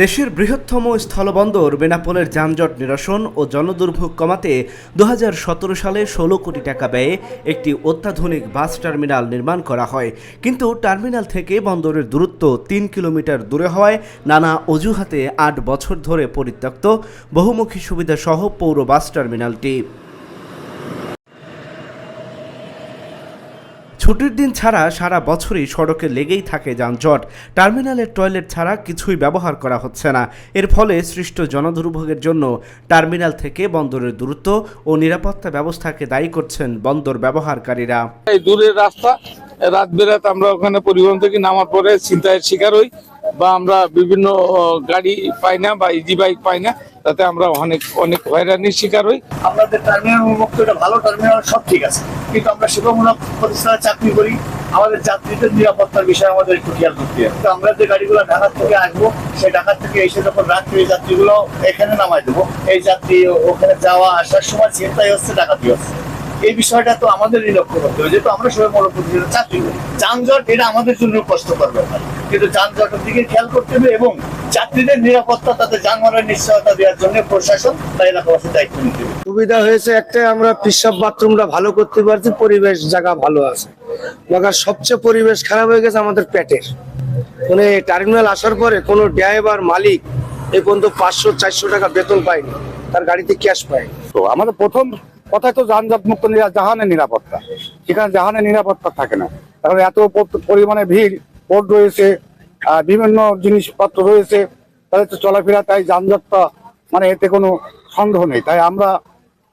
দেশের বৃহত্তম স্থলবন্দর বেনাপোলের যানজট নিরসন ও জনদুর্ভোগ কমাতে দু হাজার সতেরো সালে ষোলো কোটি টাকা ব্যয়ে একটি অত্যাধুনিক বাস টার্মিনাল নির্মাণ করা হয়। কিন্তু টার্মিনাল থেকে বন্দরের দূরত্ব তিন কিলোমিটার দূরে হওয়ায় নানা অজুহাতে আট বছর ধরে পরিত্যক্ত বহুমুখী সুবিধা সহ পৌর বাস টার্মিনালটি। ছুটির দিন ছাড়া সারা বছরই সড়কে লেগেই থাকে যানজট। টার্মিনালের টয়লেট ছাড়া কিছুই ব্যবহার করা হচ্ছে না। এর ফলে সৃষ্ট জনদুর্ভোগের জন্য টার্মিনাল থেকে বন্দরের দূরত্ব ও নিরাপত্তা ব্যবস্থাকে দায়ী করছেন বন্দর ব্যবহারকারীরা। দূরের রাস্তা, রাত বেরাত আমরা ওখানে পরিবহন থেকে নামার পরে ছিনতাইয়ের শিকার হই বা আমরা বিভিন্ন গাড়ি পাই না বা ইজি বাইক পাই না। তাতে আমরা অনেক অনেক হয়রানির শিকার হই। আপনাদের টার্মিনাল উন্মুক্ত এটা ভালো টার্মিনাল সব ঠিক আছে। কিন্তু আমরা সেবামূলক প্রতিষ্ঠানে চাকরি করি। আমাদের যাত্রীদের নিরাপত্তার বিষয়ে আমাদের একটু খেয়াল করতে হবে। আমরা যে গাড়িগুলো ঢাকার থেকে আসব, সেই ঢাকার থেকে এসে যখন রাত্রি এই যাত্রীগুলো এখানে নামাই দেবো, এই যাত্রী ওখানে যাওয়া, আসার সময় চিন্তাই হচ্ছে ডাকাতি হচ্ছে। এই বিষয়টা তো আমাদেরই লক্ষ্য করতে হবে, যেহেতু আমরা সবাই মূল প্রতিষ্ঠানে চাকরি করি। যানজট এটা আমাদের জন্য কষ্টকর ব্যাপার। কিন্তু যানজটের দিকে খেয়াল করতে হবে এবং যাত্রীদের নিরাপত্তা তাদের যানবাহনের নিশ্চয়তা দেওয়ার জন্য প্রশাসন বা এলাকাবাসীর দায়িত্ব নিতে সুবিধা হয়েছে একটা আমরা পিসাব বাথরুমটা ভালো করতে পারছি পরিবেশ জায়গা ভালো আছে। মগার সবচেয়ে পরিবেশ খারাপ হয়ে গেছে আমাদের পেটের। মানে টার্মিনাল আসার পরে কোনো ড্রাইভার মালিক এই পর্যন্ত পাঁচশো চারশো টাকা বেতন পায়নি। তার গাড়িতে ক্যাশ পায় তো আমাদের প্রথম কথা তো যানজট মুক্ত নিরা- জাহানের নিরাপত্তা। সেখানে জাহানের নিরাপত্তা থাকে না। কারণ এত পরিমাণে ভিড় পোর্ট রয়েছে বিভিন্ন জিনিসপত্র রয়েছে, তাদের তো চলাফেরা, তাই যানজটটা মানে এতে কোনো সন্দেহ নেই। তাই আমরা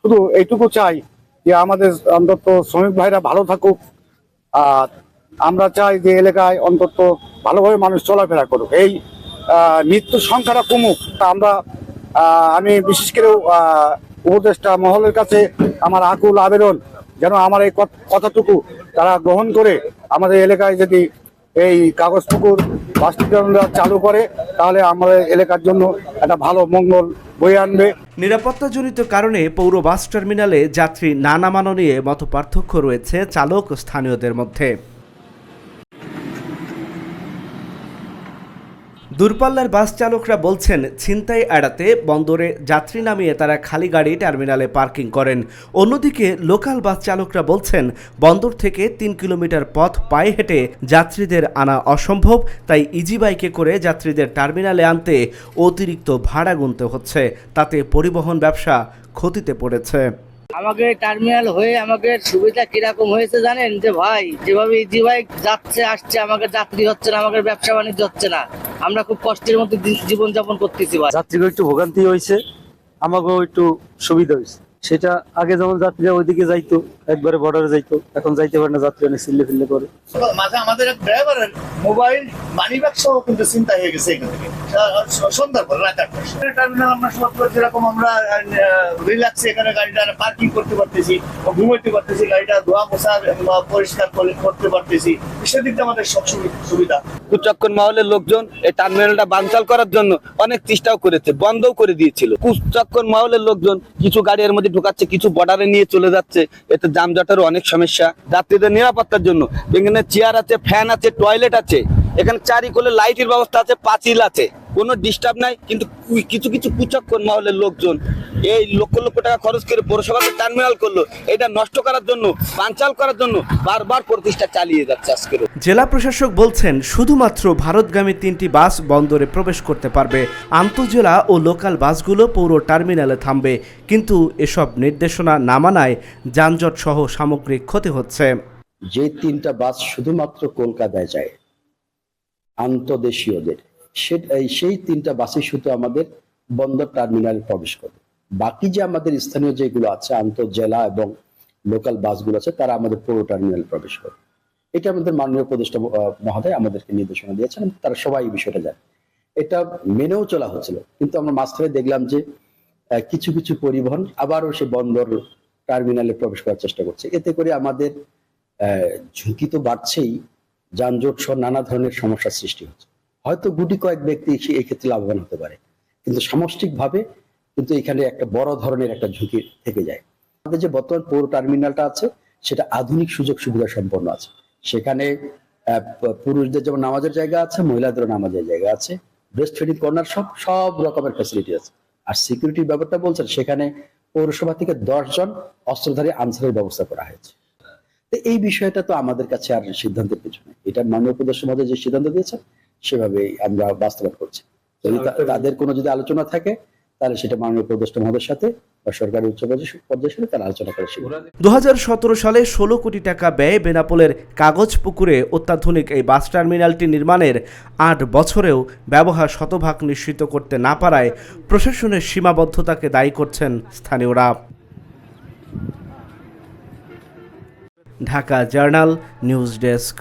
শুধু এইটুকু চাই যে আমাদের অন্তত শ্রমিক ভাইরা ভালো থাকুক, আর আমরা চাই যে এলাকায় অন্তত ভালোভাবে মানুষ চলাফেরা করুক। এই মৃত্যুর সংখ্যাটা কমুক, তা আমরা আমি বিশেষ করে উপদেষ্টা মহলের কাছে আমার আকুল আবেদন যেন আমার এই কথ- কথাটুকু তারা গ্রহণ করে। আমাদের এলাকায় যদি এই কাগজ বাস্তুকরণরা চালু করে, তাহলে আমাদের এলাকার জন্য একটা ভালো মঙ্গল বয়ে আনবে। নিরাপত্তাজনিত কারণে পৌর বাস টার্মিনালে যাত্রী না নামানো নিয়ে মত পার্থক্য রয়েছে চালক স্থানীয়দের মধ্যে। দূরপাল্লার বাস চালকরা বলছেন, ছিনতাই এড়াতে বন্দরে যাত্রী নামিয়ে তারা খালি গাড়ি টার্মিনালে পার্কিং করেন। অন্যদিকে লোকাল বাস চালকরা বলছেন, বন্দর থেকে তিন কিলোমিটার পথ পায়ে হেঁটে যাত্রীদের আনা অসম্ভব, তাই ইজি বাইকে করে যাত্রীদের টার্মিনালে আনতে অতিরিক্ত ভাড়া গুনতে হচ্ছে। তাতে পরিবহন ব্যবসা ক্ষতিতে পড়েছে। আমাকে টার্মিনাল হয়ে আমাকে সুবিধা কীরকম হয়েছে জানেন? যে ভাই, যেভাবে ইজি বাইক যাচ্ছে, আসছে, আমাকে যাত্রী হচ্ছে না, আমাকে ব্যবসা বাণিজ্য হচ্ছে না। আমরা খুব কষ্টের মধ্যে জীবনযাপন করতেছি ভাই। যাত্রীকে একটু ভোগান্তি হয়েছে আমাকেও একটু সুবিধা হয়েছে সেটা আগে যেমন যাত্রীরা ওইদিকে যাইতো একবারে বর্ডারে যাইতো। এখন যাইতে পারে না যাত্রী অনেক চিল্লে ফিল্লে করে। মাঝে আমাদের এক ড্রাইভারের মোবাইল মানি ব্যাগ সহ কিন্তু চিন্তা হয়ে গেছে এখান থেকে। সন্ধ্যার পর রাত আটটা টার্মিনাল আমরা সব যেরকম আমরা রিল্যাক্সে এখানে গাড়িটা পার্কিং করতে পারতেছি ঘুমাইতে পারতেছি গাড়িটা ধোয়া পোছা পরিষ্কার করে- করতে পারতেছি। সেদিক দিয়ে আমাদের সব সুবি- সুবিধা। কুচক্কর মহলের লোকজন এই টার্মিনালটা বানচাল করার জন্য অনেক চেষ্টাও করেছে বন্ধও করে দিয়েছিল। কুচক্কর মহলের লোকজন কিছু গাড়ি এর মধ্যে ঢুকাচ্ছে কিছু বর্ডারে নিয়ে চলে যাচ্ছে এতে যানজটেরও অনেক সমস্যা। যাত্রীদের নিরাপত্তার জন্য। এখানে চেয়ার আছে ফ্যান আছে টয়লেট আছে। এখানে চারি কোলে লাইটের ব্যবস্থা আছে, পাঁচিল আছে। কোনো ডিস্টার্ব নাই কিন্তু কিছু কিছু কুচক্কর মহলের লোকজন এই লক্ষ লক্ষ টাকা খরচ করে পৌরসভাকে টার্মিনাল করল। এটা নষ্ট করার জন্য বানচাল করার জন্য বারবার প্রতিষ্ঠা চালিয়ে যাচ্ছে আজকের জেলা প্রশাসক বলছেন শুধুমাত্র ভারতগামী তিনটি বাস বন্দরে প্রবেশ করতে পারবে। আন্তজেলা ও লোকাল বাসগুলো পৌর টার্মিনালে থামবে। কিন্তু এসব নির্দেশনা না মানায় যানজট সহ সামগ্রিক ক্ষতি হচ্ছে। যে তিনটা বাস শুধুমাত্র কলকাতায় যায় আন্তদেশীয়দের। সেই তিনটা বাসই শুধু আমাদের বন্দর টার্মিনালে প্রবেশ করে। বাকি যে আমাদের স্থানীয় যেগুলো আছে আন্তঃজেলা এবং লোকাল বাসগুলো আছে, তারা আমাদের পুরো টার্মিনাল প্রবেশ করে। এটা আমাদের মাননীয় উপদেষ্টা মহোদয় আমাদেরকে নির্দেশনা দিয়েছেন তারা সবাই এই বিষয়টা জানে। এটা মেনেও চলা হচ্ছিল কিন্তু আমরা মাঝখানে দেখলাম যে কিছু কিছু পরিবহন আবারও সে বন্দর টার্মিনালে প্রবেশ করার চেষ্টা করছে। এতে করে আমাদের ঝুঁকি তো বাড়ছেই, যানজট সহ নানা ধরনের সমস্যার সৃষ্টি হচ্ছে। হয়তো গুটি কয়েক ব্যক্তি এই ক্ষেত্রে লাভবান হতে পারে। কিন্তু সামষ্টিকভাবে কিন্তু এখানে একটা বড় ধরনের একটা ঝুঁকি থেকে যায়। আমাদের যে বর্তমান পৌর টার্মিনালটা আছে, সেটা আধুনিক সুযোগ সুবিধা সম্পন্ন আছে। সেখানে পুরুষদের যেমন নামাজের জায়গা আছে, মহিলাদেরও নামাজের জায়গা আছে ব্রেস্ট ফিডিং কর্নার সব সব রকমের ফ্যাসিলিটি আছে। আর সিকিউরিটির ব্যাপারটা বলছেন, সেখানে পৌরসভা থেকে দশ জন অস্ত্রধারী আনসারের ব্যবস্থা করা হয়েছে। তো এই বিষয়টা তো আমাদের কাছে আর সিদ্ধান্তের পিছনে এটা মাননীয় মহোদয় যে সিদ্ধান্ত দিয়েছেন সেভাবেই আমরা বাস্তবায়ন করছি। যদি তাদের কোনো যদি আলোচনা থাকে তাহলে সেটা মাননীয় উপদেষ্টা মহোদয়ের সাথে বা সরকারি উচ্চ পর্যায়ের সাথে তারা আলোচনা করে দু সালে ষোলো কোটি টাকা ব্যয়ে বেনাপোলের কাগজ পুকুরে অত্যাধুনিক এই বাস টার্মিনালটি নির্মাণের আট বছরেও ব্যবহার শতভাগ নিশ্চিত করতে না পারায় প্রশাসনের সীমাবদ্ধতাকে দায়ী করছেন স্থানীয়রা। Dhaka journal news desk.